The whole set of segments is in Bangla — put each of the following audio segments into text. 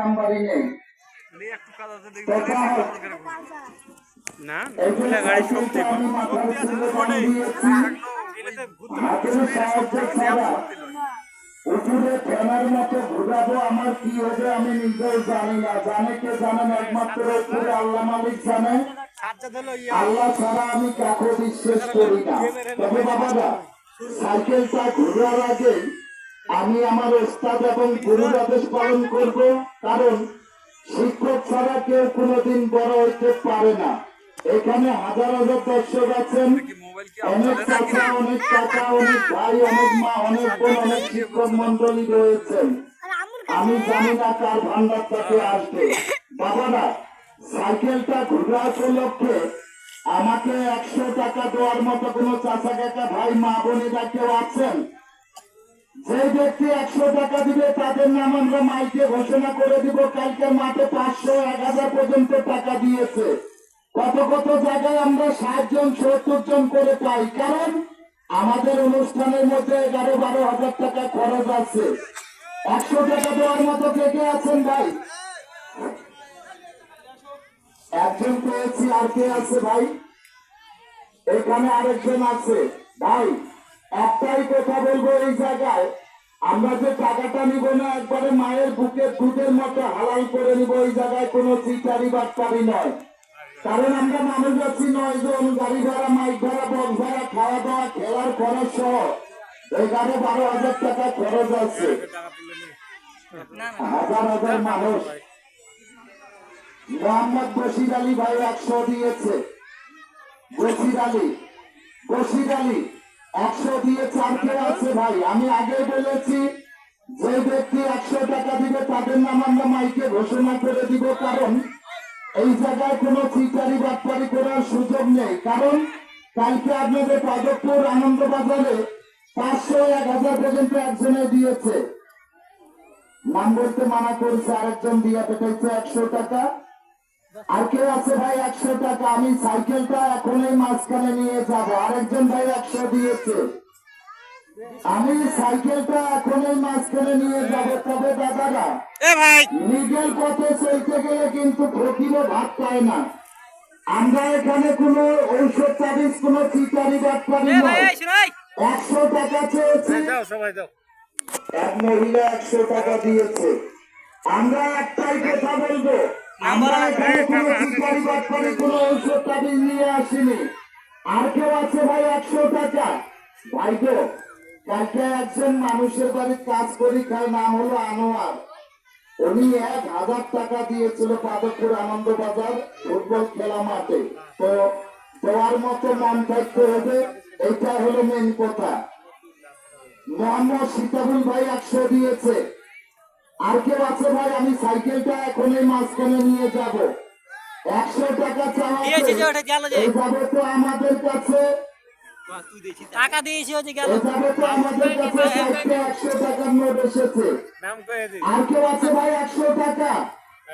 নাম্বারই নেই। না গাড়ি শক্তি মতো ঘুরাবো আমার কি হবে আমি নিজেও জানি না। জানে কে জানেন? একমাত্র উপরে আল্লাহ মালিক জানে আল্লাহ ছাড়া আমি কাকে বিশ্বাস করি না। তবে বাবারা সাইকেলটা ঘোরার আগে আমি আমার ওস্তাদ এবং গুরুর আদেশ পালন করব, কারণ শিক্ষক ছাড়া কেউ কোনোদিন বড় হইতে পারে না। এখানে হাজার হাজার দর্শক আছেন। অনেক অনেক কাকা অনেক ভাই, অনেক মা, অনেক বোন, অনেক শিক্ষক মন্ডলী রয়েছেন। আমি জানি না কার ভান্ডার থেকে আসবে। বাবারা, সাইকেলটা ঘোরা উপলক্ষে আমাকে একশো টাকা দেওয়ার মতো কোনো চাচা কাকা ভাই, মা বোনেরা কেউ আছেন? যে ব্যক্তি একশো টাকা দিবে, তাদের নাম আমরা মাইকে ঘোষণা করে দিব, কালকে মাঠে পাঁচশো, এক হাজার পর্যন্ত টাকা দিয়েছে। কত কত জায়গায় আমরা ষাট জন, সত্তর জন করে পাই, কারণ আমাদের অনুষ্ঠানের মধ্যে এগারো, বারো হাজার টাকা খরচ আছে। একশো টাকা দেওয়ার মতো কে কে আছেন ভাই? একজন পেয়েছি আর কে আছে ভাই? এখানে আরেকজন আছে। ভাই একটাই কথা বলব এই জায়গায় আমরা যে টাকাটা নিব না একবারে মায়ের বুকে দুধের মতো হালাল করে নিব এই জায়গায় কোনো চিটারি বাটপারি নয়। কারণ আমরা মানুষ আছি নয় জন গাড়ি ভাড়া মাইক ভাড়া বক্স ভাড়া খাওয়া দাওয়া খেলার খরচ সহ। এগারো বারো হাজার টাকা খরচ আছে। হাজার হাজার মানুষ। মোহাম্মদ বশির আলী ভাই একশো দিয়েছে। বশির আলী বশির আলী। একশো দিয়ে চারটে আছে ভাই। আমি আগে বলেছি, যে ব্যক্তি একশো টাকা দিবে তাদের নাম আমরা মাইকে ঘোষণা করে দিব, কারণ এই জায়গায় কোনো চিটারি বাটপারি করার সুযোগ নেই। কারণ কালকে আপনাদের পাদকপুর আনন্দ বাজারে পাঁচশো এক হাজার পর্যন্ত একজনে দিয়েছে। নাম বলতে মানা করছে, আরেকজন দিয়ে পেটেছে একশো টাকা। আর কেউ আছে ভাই একশো টাকা? আমি সাইকেলটা এখনই মাঝখানে নিয়ে যাব। আরেকজন ভাই একশো দিয়েছে। আমি সাইকেলটা এখনই মাঝখানে নিয়ে যাব। তবে দাদারা এ ভাই। লিগেল পথে চলতে গেলে কিন্তু ফকিরও ভাত পায় না। আমরা এখানে কোনো ঔষধ চাবিজ কোনো চিটারি বাদ একশো টাকা চেয়েছি। এক মহিলা একশো টাকা দিয়েছে। আমরা একটাই কথা বলব। আমরা ঔষধ তাবিজ নিয়ে আসিনি। আর কেউ আছে ভাই একশো টাকা? ভাই গো কালকে একজন মানুষের বাড়ি কাজ করি খায় নাম হলো আনোয়ার। উনি এক হাজার টাকা দিয়েছিল পাদকপুর আনন্দ বাজার ফুটবল খেলা মাঠে। তো দেওয়ার মতো মন থাকতে হবে এটা হলো মেন কথা। মোহাম্মদ সীতাবুল ভাই একশো দিয়েছে। আর কেউ আছে ভাই? আমি সাইকেলটা এখনই মাঝখানে নিয়ে যাব। একশো টাকা এভাবে তো আমাদের কাছে। টাকা দিয়েছে গেল। আমাদের কাছে একশো টাকার নোট এসেছে। নাম কয়ে আর কেউ আছে ভাই? একশো টাকা।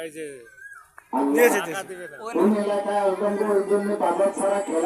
এই যে এলাকায় ওই জন্য বাজার ছাড়া খেলা